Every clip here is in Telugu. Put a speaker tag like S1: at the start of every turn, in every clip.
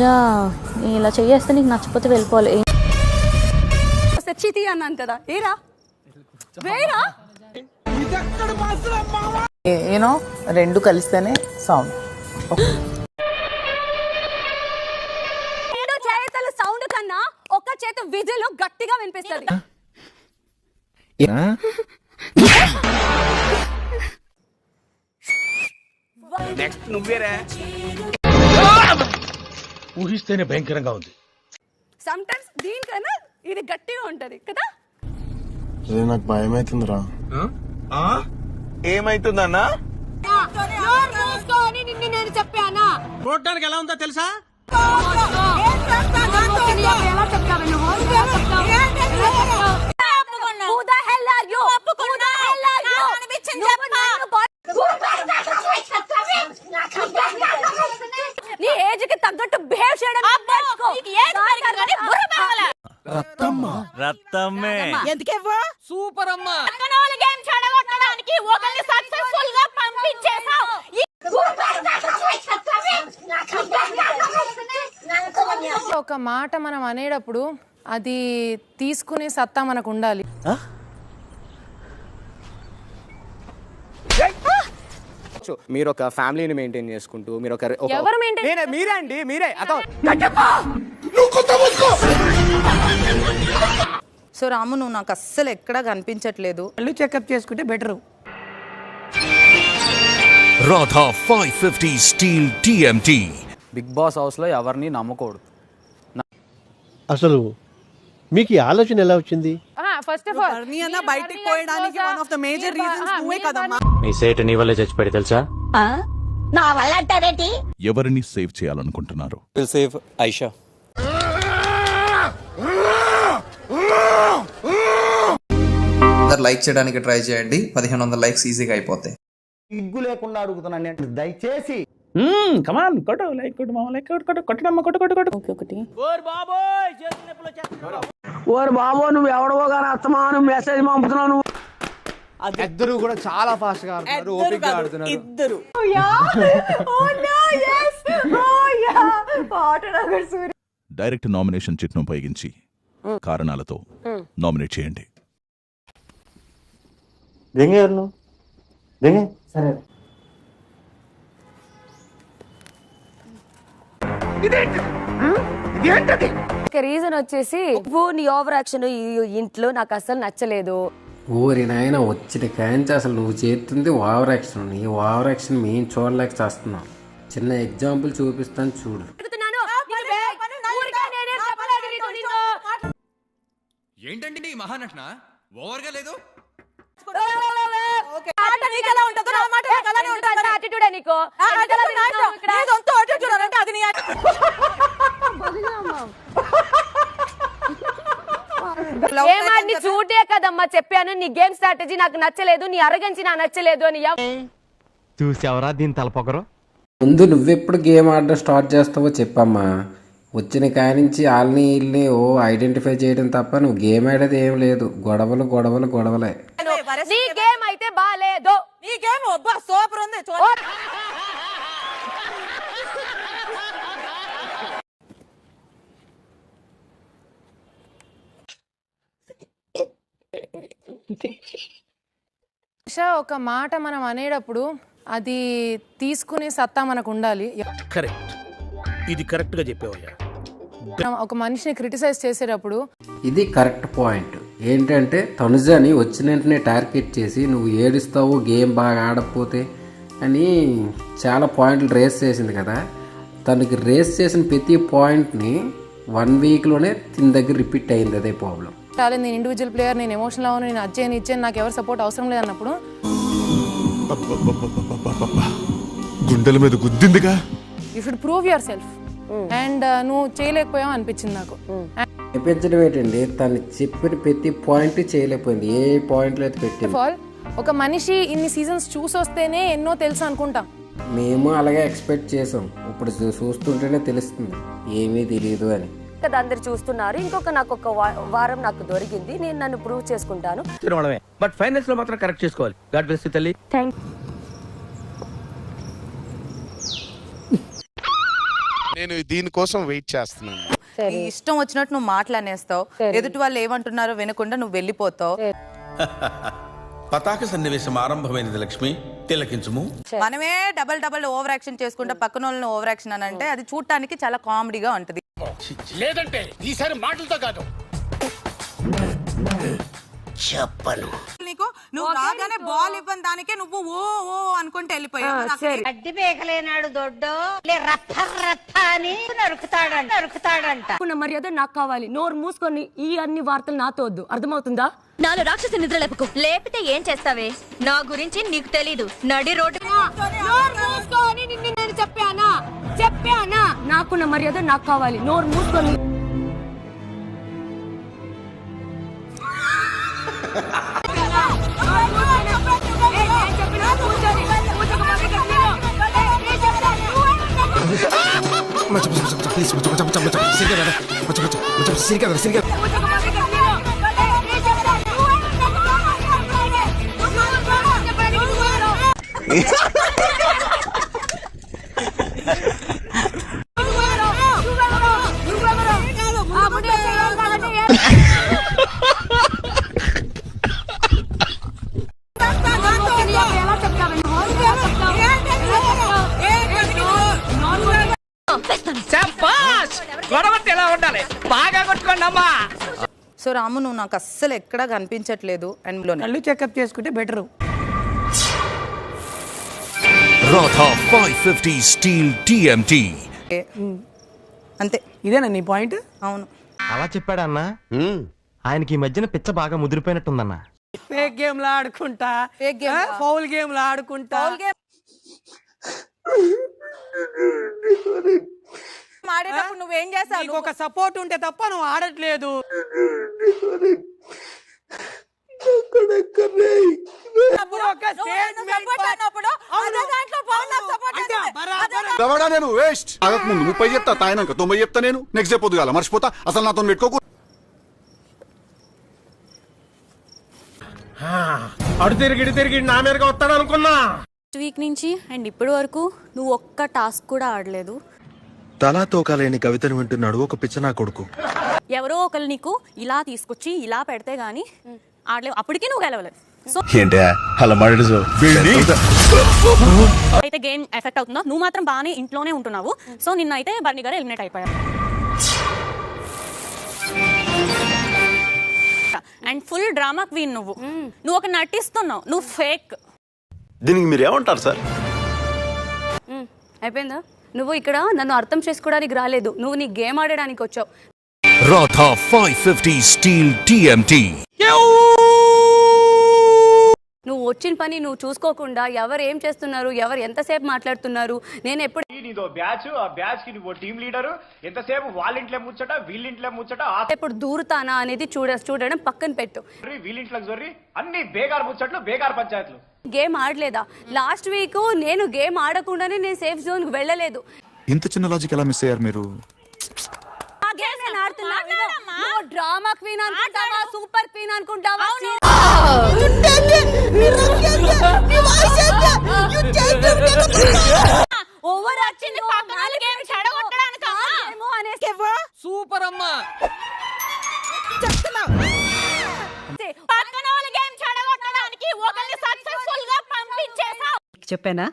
S1: పూజ ఇలా చేయేస్తే నీకు నచ్చకపోతే వెళ్ళిపోవాలి.
S2: చితి అన్నాను కదా. ఏరా? వేరా?
S3: యూనో రెండు కలిస్తేనే సౌండ్
S2: రెండు చేతల సౌండ్ కన్నా ఒక చేత విజిల్ గట్టిగా వినిపిస్తుంది.
S4: ఊహిస్తేనే భయంకరంగా ఉంది.
S2: సమ్ టైమ్స్ దీనికన్నా ఇది గట్టిగా ఉంటది కదా?
S5: అదే నాకు భయం అవుతుందిరా
S4: ఏమైతుందన్నా?
S2: నిన్ను నేను చెప్పానా?
S4: చూడడానికి ఎలా ఉందో తెలుసా?
S2: ఎలా నువ్వు?
S6: ఒక మాట మనం అనేటప్పుడు అది తీసుకునే సత్తా మనకు ఉండాలి
S7: మీరు ఒక ఫ్యామిలీని మెయింటైన్ చేసుకుంటూ మీరు ఒక ఒక-
S6: ఎవరు maintain
S7: నేనే మీరే అండి మీరే. అతో
S3: సో రాము నువ్వు నాకు అస్సలు ఎక్కడా కనిపించట్లేదు.
S8: మళ్ళీ చెకప్ చేసుకుంటే better
S9: Radha five fifty steel TMT
S7: Bigg Boss హౌస్లో ఎవరిని నమ్మకూడదు.
S5: అసలు మీకు ఈ ఆలోచన ఎలా వచ్చింది?
S6: ఫస్ట్ ఆఫ్ ఆల్
S8: నీ అన్న బయటికి పోయడానికి one of the major reasons నువ్వే కదమ్మా
S4: నీ సేటు నీ వల్లే చచ్చిపోయి తెలుసా?
S9: ఎవరిని సేవ్ చేయాలనుకుంటున్నారు?
S7: సేఫ్ ఐషా
S10: లైక్ చేయడానికి ట్రై చేయండి. పదిహేను వందల లైక్స్ ఈజీగా అయిపోతాయి.
S4: సిగ్గు లేకుండా అడుగుతున్నాను నేను. దయచేసి కమాన్ కొట్టు లైక్ కొట్టు మామ లైక్ కొట్టు కొట్టు కొట్టడమ్మ కొట్టు కొట్టు కొట్టు.
S1: ఒకటి.
S8: ఓరు బాబు నువ్వు ఎవడవో కానీ అస్తమాను మెసేజ్ పంపుతున్నావు నువ్వు.
S7: ఇద్దరు కూడా చాలా ఫాస్ట్గా ఆడుతున్నారు ఓపిక ఆడుతున్నారు.
S8: ఇద్దరు.
S9: డైరెక్ట్ నామినేషన్ చిట్ను ఉపయోగించి కారణాలతో నామినేట్ చేయండి.
S5: దెంగే సరే.
S2: రీజన్ వచ్చేసి నువ్వు నీ ఓవర్ యాక్షన్ ఇంట్లో నాకు అసలు నచ్చలేదు.
S11: ఊరి నాయన వచ్చిన కాంచి అసలు నువ్వు చేస్తుంది ఓవర్ యాక్షన్ ఈ ఓవర్ యాక్షన్ మేము చూడలేక చేస్తున్నాం. చిన్న ఎగ్జాంపుల్ చూపిస్తాను చూడు.
S9: ఏంటండి నీ మహానటన? ఓవర్గా లేదు?
S2: యాటిట్యూడ్ నీకు? ఏమాన్ని చూడే కదమ్మా చెప్పాను. నీ గేమ్ స్ట్రాటజీ నాకు నచ్చలేదు నీ అరగంచి నాకు నచ్చలేదు అని
S7: చూసావరా దీని తలపొగరు
S11: ముందు నువ్వెప్పుడు గేమ్ ఆడడం స్టార్ట్ చేస్తావో చెప్పమ్మా. వచ్చిన కానించి వాళ్ళని వీళ్ళని ఓ ఐడెంటిఫై చేయడం తప్ప నువ్వు గేమ్ ఆడేది ఏం లేదు. గొడవలు గొడవలు గొడవలే.
S2: నీ గేమ్ అయితే
S6: ఒక మాట మనం అనేటప్పుడు అది తీసుకునే సత్తా మనకు ఉండాలి
S4: కరెక్ట్. ఇది కరెక్ట్గా చెప్పావయ్యా.
S6: మనం ఒక మనిషిని క్రిటిసైజ్ చేసేటప్పుడు
S11: ఇది కరెక్ట్ పాయింట్. ఏంటంటే తనుజని వచ్చిన వెంటనే టార్గెట్ చేసి నువ్వు ఏడుస్తావు గేమ్ బాగా ఆడకపోతే అని చాలా పాయింట్లు రేస్ చేసింది కదా. తనకి రేస్ చేసిన ప్రతి పాయింట్ని వన్ వీక్లోనే తిని దగ్గర రిపీట్ అయింది అదే ప్రాబ్లం.
S6: చాలా నేను ఇండివిజువల్ ప్లేయర్ నేను ఎమోషనల్ అవును నేను అజ్జాను ఇచ్చాను నాకు ఎవరు సపోర్ట్ అవసరం లేదన్నప్పుడు
S9: గుండెల మీద గుద్దిందిగా?
S6: You should prove yourself and నువ్వు చేయలేకపోయావు అనిపించింది నాకు.
S11: చెప్పించడం ఏంటండి? తను చెప్పిన ప్రతి పాయింట్ చేయలేకపోయింది. ఏ పాయింట్లో అయితే పెట్టింది?
S6: ఆఫ్ ఆల్ ఒక మనిషి ఇన్ని సీజన్స్ చూసొస్తేనే ఎన్నో తెలుసు అనుకుంటాం.
S11: మేము అలాగే ఎక్స్పెక్ట్ చేసాం. ఇప్పుడు చూ- చూస్తుంటేనే తెలుస్తుంది. ఏమీ తెలియదు అని.
S2: కదా అందరు చూస్తున్నారు. ఇంకొక నాకు ఒక వారం నాకు దొరికింది. నేను నన్ను ప్రూవ్ చేసుకుంటాను.
S4: బట్ ఫైనల్స్లో మాత్రం కరెక్ట్ చేసుకోవాలి. గాడ్ బ్లెస్ యు తల్లి.
S9: నేను దీనికోసం వెయిట్ చేస్తున్నాను.
S12: నీ ఇష్టం వచ్చినట్టు నువ్వు మాట్లాడేస్తావు. ఎదుటి వాళ్ళు ఏమంటున్నారో వినకుండా నువ్వు వెళ్ళిపోతావు.
S13: పతాక సన్నివేశం ఆరంభమైనది లక్ష్మి. తిలకించుము.
S12: మనమే డబల్ డబల్ ఓవర్ యాక్షన్ చేసుకుంటే పక్కన వాళ్ళని ఓవర్ యాక్షన్ అని అంటే అది చూడటానికి చాలా కామెడీగా ఉంటది.
S14: లేదంటే ఈసారి మాటలతో కాదు.
S12: నీకు నువ్వు రాగానే బాల్ ఇవ్వని దానికే నువ్వు ఓ ఓ అనుకుంటే వెళ్ళిపోయావు.
S2: అడ్డి పేకలేనాడు దొడ్డో. రప్ప రప్ప అని నరుకుతాడంట నరుకుతాడంట. మర్యాద నాకు కావాలి. నోరు మూసుకొని ఈ అన్ని వార్తలు నాతో వద్దు. అర్థమవుతుందా?
S1: నాలో రాక్షసి నిద్ర లేపకు. లేపితే ఏం చేస్తావే? నా గురించి నీకు తెలీదు. నడి రోడ్డు
S2: అని చెప్పానా? చెప్పానా? నాకున్న మర్యాద నాకు కావాలి. నోరు మూసుకొని.
S8: ఎలా ఉండాలి బాగా కొట్టుకోండి అమ్మా
S12: సో రాము నువ్వు నాకు అస్సలు ఎక్కడా కనిపించట్లేదు అండ్లోనే.
S8: కళ్ళు చెకప్ చేసుకుంటే better.
S9: Five fifty steel TMT
S12: అంతే.
S8: ఇదేనా నీ పాయింట్?
S12: అవును.
S15: అలా చెప్పాడా అన్న? ఆయనకి ఈ మధ్యన పిచ్చ బాగా ముదిరిపోయినట్టుందన్న.
S8: ఫేక్ గేమ్లు ఆడుకుంటా? ఫౌల్ గేమ్లు ఆడుకుంటా?
S12: ఆడేటప్పుడు నువ్వేం చేస్తావు
S8: నీకు ఒక సపోర్ట్ ఉంటే తప్ప నువ్వు ఆడట్లేదు.
S13: నేను వేస్ట్ ముందు ముప్పై చెప్తా తాయినాక తొంభై చెప్తా నేను. నెక్స్ట్ డే పొద్దుగాల మర్చిపోతా అసలు నాతో పెట్టుకోకు.
S15: అడు తిరిగి తిరిగి నా మీదగా వస్తాడు అనుకున్నా
S1: వీక్ నుంచి అండ్ ఇప్పటి వరకు నువ్వు ఒక్క టాస్క్ కూడా ఆడలేదు.
S13: తలా తోకాలేని కవితను వింటున్నాడు ఒక పిచ్చనా కొడుకు.
S1: ఎవరో ఒకరు నీకు ఇలా తీసుకొచ్చి ఇలా పెడితే గానీ ఆడలేవు. అప్పటికీ నువ్వు గెలవలేదు సో
S13: ఏంటి అలా మాట్లాడు
S1: అయితే గేమ్ ఎఫెక్ట్ అవుతుందో? నువ్వు మాత్రం బాగానే ఇంట్లోనే ఉంటున్నావు. సో నిన్న అయితే బర్నీ గారు ఎలిమినేట్ అయిపోయారు. అండ్ ఫుల్ డ్రామా క్వీన్ నువ్వు. నువ్వు ఒక నటిస్తున్నావు. నువ్వు ఫేక్.
S13: దీనికి మీరు ఏమంటారు సార్
S2: అయిపోయిందా? నువ్వు ఇక్కడ నన్ను అర్థం చేసుకోవడానికి రాలేదు. నువ్వు నీ గేమ్ ఆడడానికి వచ్చావు.
S9: Radha five fifty steel TMT
S2: నువ్వు వచ్చిన పని నువ్వు చూసుకోకుండా ఎవరు ఏం చేస్తున్నారు ఎవరు ఎంతసేపు మాట్లాడుతున్నారు నేను ఎప్పుడు
S8: నీదో బ్యాచ్ ఆ బ్యాచ్కి నువ్వు టీం లీడర్. ఎంతసేపు వాళ్ళింట్లో ముచ్చట వీళ్ళింట్లో ముచ్చట
S2: ఎప్పుడు దూరుతానా అనేది చూడ చూడడం పక్కన పెట్టు.
S8: వీళ్ళింట్లోకి జొర్రి అన్ని బేగార్ ముచ్చట్లు బేగార్ పంచాయతీలు.
S2: గేమ్ ఆడలేదా? లాస్ట్ వీక్ నేను గేమ్ ఆడకుండానే నేను సేఫ్ జోన్కి వెళ్ళలేదు.
S13: ఇంత చిన్న లాజిక్ ఎలా మిస్ అయ్యారు మీరు?
S2: ఆ game నేను ఆడుతున్నా. నువ్వు డ్రామా క్వీన్ అనుకుంటావా సూపర్ క్వీన్ అనుకుంటావా? ఓవర్ వచ్చింది
S8: సూపర్ అమ్మా.
S2: పక్కన వాళ్ళ గేమ్ ఒకరిని సక్సెస్ఫుల్గా పంపించేసావు
S16: చెప్పానా?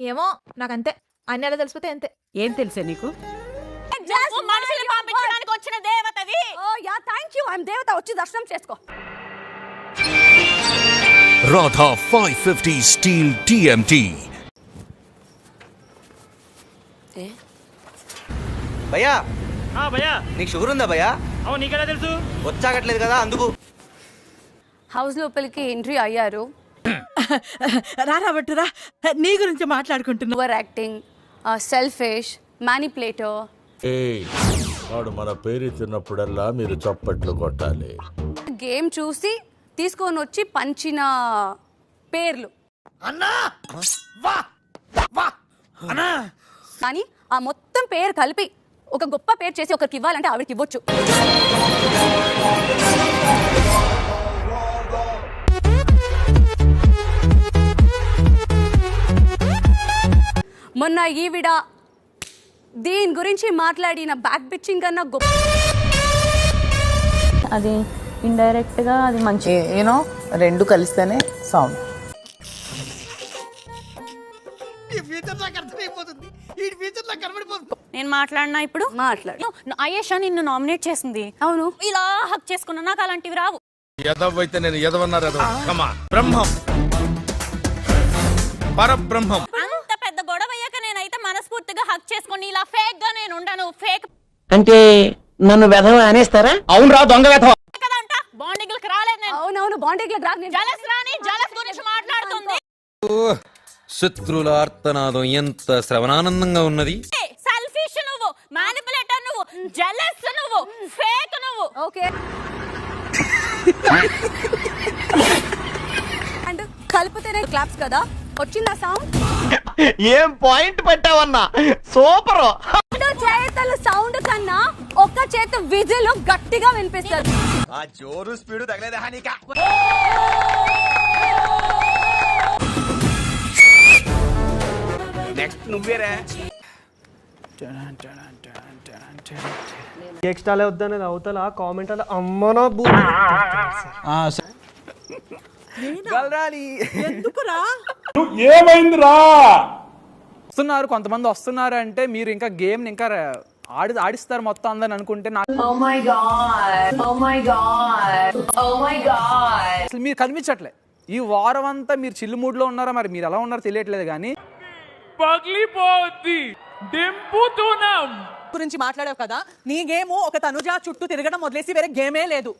S16: ఏమో నాకంతే. అన్ని అలా తెలిసిపోతే అంతే. ఏం తెలుసే నీకు?
S2: మనుషులు పంపించడానికి వచ్చిన దేవతవి. Oh yeah thank you I'm దేవత. వచ్చి దర్శనం చేసుకో.
S9: Radha five fifty steel TMT
S15: భయ్యా.
S8: భయ్యా.
S15: నీకు షుగర్ ఉందా భయ్యా?
S8: అవును నీకెలా తెలుసు?
S15: వచ్చాగట్లేదు కదా అందుకు.
S2: హౌస్ లోపలికి ఎంట్రీ అయ్యారు.
S16: రారాబట్టురా నీ గురించి మాట్లాడుకుంటున్నా.
S2: ఓవర్ యాక్టింగ్ సెల్ఫిష్ మ్యానిపులేటర్
S13: వాడు మన పేరు తిన్నప్పుడల్లా మీరు చప్పట్లు కొట్టాలి.
S2: గేమ్ చూసి తీసుకొని వచ్చి పంచిన పేర్లు. కానీ ఆ మొత్తం పేరు కలిపి ఒక గొప్ప పేరు చేసి ఒకరికి ఇవ్వాలంటే ఆవిడకి ఇవ్వచ్చు. మొన్న ఈవిడ దీని గురించి మాట్లాడిన బ్యాక్ బిచ్చింగ్ కన్నా గొప్ప
S1: అది ఇండైరెక్ట్గా అది మంచి.
S3: యూనో రెండు కలిస్తేనే సౌండ్
S1: నేను మాట్లాడినా ఇప్పుడు?
S2: మాట్లాడు.
S1: అయేషా నిన్ను నామినేట్ చేసింది.
S2: అవును.
S1: ఇలా హక్ చేసుకున్నా నాకు అలాంటివి రావు.
S9: ఎదవైతే నేను ఎదవన్నారు బ్రహ్మం. పరబ్రహ్మం.
S1: హక్ చేసుకొని ఇలా ఫేక్గా నేను ఉండను. ఫేక్
S5: అంటే నన్ను వెధవ అనేస్తారా?
S4: అవును రా దొంగ వేధవ.
S1: కదంట. బాండింగ్లకు రాలేదు నేను.
S2: అవునవును బాండింగ్ రాకు నేను.
S1: జలస్ రాని జలస్ గురించి మాట్లాడుతుంది.
S9: శత్రుల ఆర్తనాదం ఎంత శ్రవణానందంగా ఉన్నది.
S1: సెల్ఫిష్ నువ్వు మ్యానిపులేటర్ నువ్వు జలస్ నువ్వు ఫేక్ నువ్వు.
S2: ఓకే. అండ్ కలిపితేనే క్లాప్స్ కదా. వచ్చిందా సౌండ్
S5: ఏం పాయింట్ పెట్టావన్నా? సూపర్.
S2: రెండు చేతుల సౌండ్ కన్నా ఒక్క చేతి విజిల్ గట్టిగా వినిపిస్తుంది.
S5: ఆ జోరు స్పీడ్ తగలేదా హానిక.
S7: నెక్స్ట్ నువ్వేరా
S5: ఎక్స్ట్రా వద్దనేది అవతల కామెంట్ అలా అమ్మనో
S4: ఏమైందిరా?
S7: వస్తున్నారు కొంతమంది వస్తున్నారు అంటే మీరు ఇంకా గేమ్ ఇంకా ఆడి ఆడిస్తారు మొత్తం అందరిని అనుకుంటే నాకు అసలు మీరు కనిపించట్లే. ఈ వారం అంతా మీరు చిల్లు మూడ్లో ఉన్నారా? మరి మీరు ఎలా ఉన్నారో తెలియట్లేదు కానీ.
S3: గురించి మాట్లాడావు కదా నీ గేమ్ ఒక తనుజ చుట్టూ తిరగడం వదిలేసి వేరే గేమే లేదు.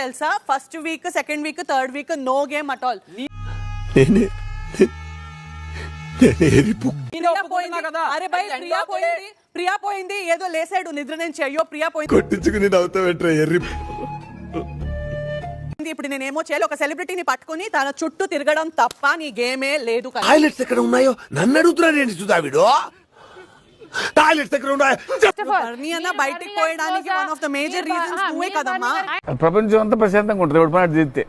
S3: తెలుసా? First week second week third week no game at all
S7: కదా?
S3: అరే బై ప్రియా పోయింది. ప్రియా పోయింది. ఏదో లేసాడు. నిద్ర నుంచి అయ్యో ప్రియా పోయింది.
S17: కొట్టించుకుని నవ్వుతావేట్రా ఎర్రి
S3: ఇప్పుడు నేనేమో చేయాలి? ఒక సెలబ్రిటీని పట్టుకొని తన చుట్టూ తిరగడం తప్ప నీ గేమే లేదు కదా.
S17: టాయిలెట్స్ ఎక్కడ ఉన్నాయో? నన్ను అడుగుతున్నాడు ఏంటి సుధావిడు టాయిలెట్స్ ఉన్నాయో
S3: అన్న బయటికి పోయడానికి one of the major reasons నువ్వే కదమ్మా.
S4: ప్రపంచం అంతా ప్రశాంతంగా ఉంటుంది. ఒకటి పని చేస్తే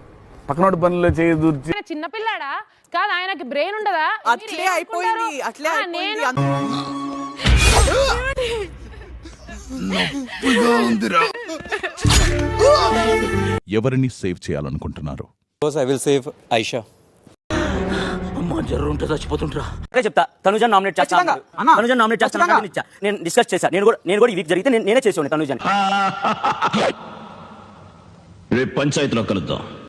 S4: పక్కనోటి పనులు చేయి దూర్చి.
S6: ఆయన చిన్నపిల్లాడా కాదు ఆయనకి బ్రెయిన్ ఉండదా?
S3: అట్లే అయిపోయింది అట్లే అయిపోయింది
S9: ఎవరిని సేవ్ చేయాలనుకుంటున్నారు?
S7: ఐ విల్ సేవ్ ఐషా
S5: చెప్తా. తనుజ నామినేట్ చేస్తాను తనుజ నామినేట్ చేస్తాను నేను డిస్కస్ చేశా. నేను కూడా నేను కూడా ఈ వీక్ జరిగితే నేను- నేనే చేసేవాడిని తనుజని.
S9: రేపు పంచాయతీలో కలుద్దాం.